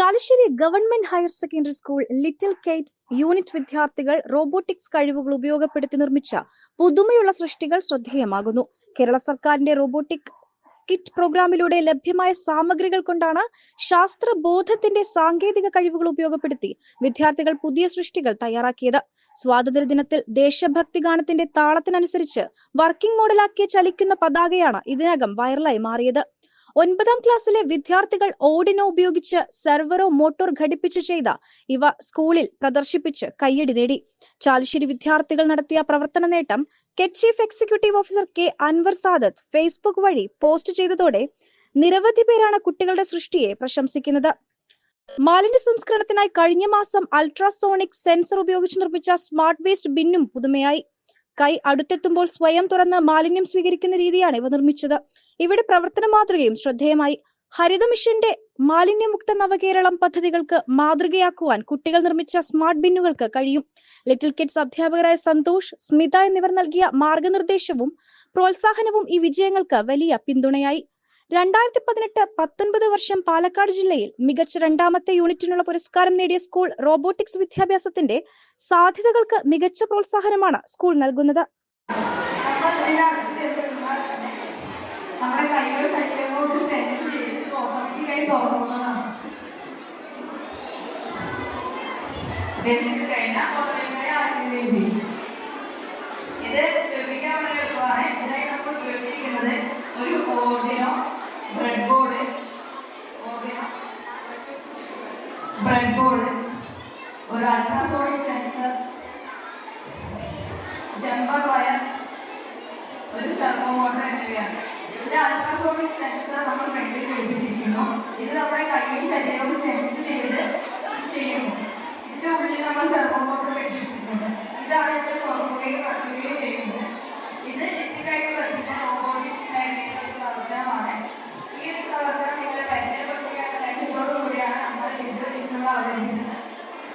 Chalissery government higher secondary school Little Kites unit വിദ്യാർത്ഥികൾ robotics കഴിവുകൾ ഉപയോഗപ്പെടുത്തി നിർമ്മിച്ച പുതുമയുള്ള സൃഷ്ടികൾ ശ്രദ്ധേയമാകുന്നു. കേരള സർക്കാരിന്റെ റോബോട്ടിക് കിറ്റ് പ്രോഗ്രാമിലൂടെ ലഭ്യമായ സാമഗ്രികൾ കൊണ്ടാണ് ശാസ്ത്രബോധത്തിന്റെ സാങ്കേതിക കഴിവുകൾ ഉപയോഗപ്പെടുത്തി വിദ്യാർത്ഥികൾ പുതിയ സൃഷ്ടികൾ തയ്യാറാക്കിയത്. സ്വാതന്ത്ര്യ ദിനത്തിൽ ദേശഭക്തി ഗാനത്തിന്റെ താളത്തിനനുസരിച്ച് വർക്കിംഗ് മോഡലാക്കിയ ചലിക്കുന്ന പതാകയാണ് ഇതിനകം വൈറലായി മാറിയത്. ഒൻപതാം ക്ലാസ്സിലെ വിദ്യാർത്ഥികൾ ഓടിനോ ഉപയോഗിച്ച് സെർവറോ മോട്ടോർ ഘടിപ്പിച്ച് ചെയ്ത ഇവ സ്കൂളിൽ പ്രദർശിപ്പിച്ച് കയ്യടി നേടി. ചാലിശ്ശേരി വിദ്യാർത്ഥികൾ നടത്തിയ പ്രവർത്തന നേട്ടം chief executive officer K Anvar Sadath Facebook വഴി പോസ്റ്റ് ചെയ്തതോടെ നിരവധി പേരാണ് കുട്ടികളുടെ സൃഷ്ടിയെ പ്രശംസിക്കുന്നത്. മാലിന്യ സംസ്കരണത്തിനായി കഴിഞ്ഞ മാസം അൾട്രാസോണിക് സെൻസർ ഉപയോഗിച്ച് നിർമ്മിച്ച സ്മാർട്ട് വേസ്റ്റ് ബിന്നും പുതുമയായി. കൈ അടുത്തെത്തുമ്പോൾ സ്വയം തുറന്ന് മാലിന്യം സ്വീകരിക്കുന്ന രീതിയാണ് ഇവ നിർമ്മിച്ചത്. ഇവിടെ പ്രവർത്തന മാതൃകയും ശ്രദ്ധേയമായി. ഹരിത മിഷന്റെ മാലിന്യമുക്ത നവകേരളം പദ്ധതികൾക്ക് മാതൃകയാക്കുവാൻ കുട്ടികൾ നിർമ്മിച്ച സ്മാർട്ട് ബിന്നുകൾക്ക് കഴിയും. ലിറ്റിൽ കിഡ്സ് അധ്യാപകരായ സന്തോഷ് സ്മിത എന്നിവർ നൽകിയ മാർഗനിർദ്ദേശവും പ്രോത്സാഹനവും ഈ വിജയങ്ങൾക്ക് വലിയ പിന്തുണയായി. രണ്ടായിരത്തി പതിനെട്ട് പത്തൊൻപത് വർഷം പാലക്കാട് ജില്ലയിൽ മികച്ച രണ്ടാമത്തെ യൂണിറ്റിനുള്ള പുരസ്കാരം നേടിയ സ്കൂൾ റോബോട്ടിക്സ് വിദ്യാഭ്യാസത്തിന്റെ സാധ്യതകൾക്ക് മികച്ച പ്രോത്സാഹനമാണ് സ്കൂൾ നൽകുന്നത്. ഇത് ഉപയോഗിക്കാൻ വേണ്ടി എടുക്കുവാണ് ഇതിനായി നമ്മൾ ഉപയോഗിച്ചിരിക്കുന്നത് ഒരു Arduino ultrasonic sensor jumper wire ഒരു സെർവോ മോട്ടർ എന്നിവയാണ് ഇതിൽ അൾട്രാസോണിക് സെൻസർ നമ്മൾ ഫ്രണ്ടിൽ ലഭിച്ചിരിക്കുന്നു. ഇത് നമ്മുടെ കൈയും ശരീരവും സെൻസ് ചെയ്ത് ചെയ്യുന്നു. ഇതിന്റെ ഉള്ളിൽ നമ്മൾ സെർവോ മോട്ടർ ഘടിപ്പിച്ചിട്ടുണ്ട് ഇതാണ് ഇതിൽ തുറക്കുകയും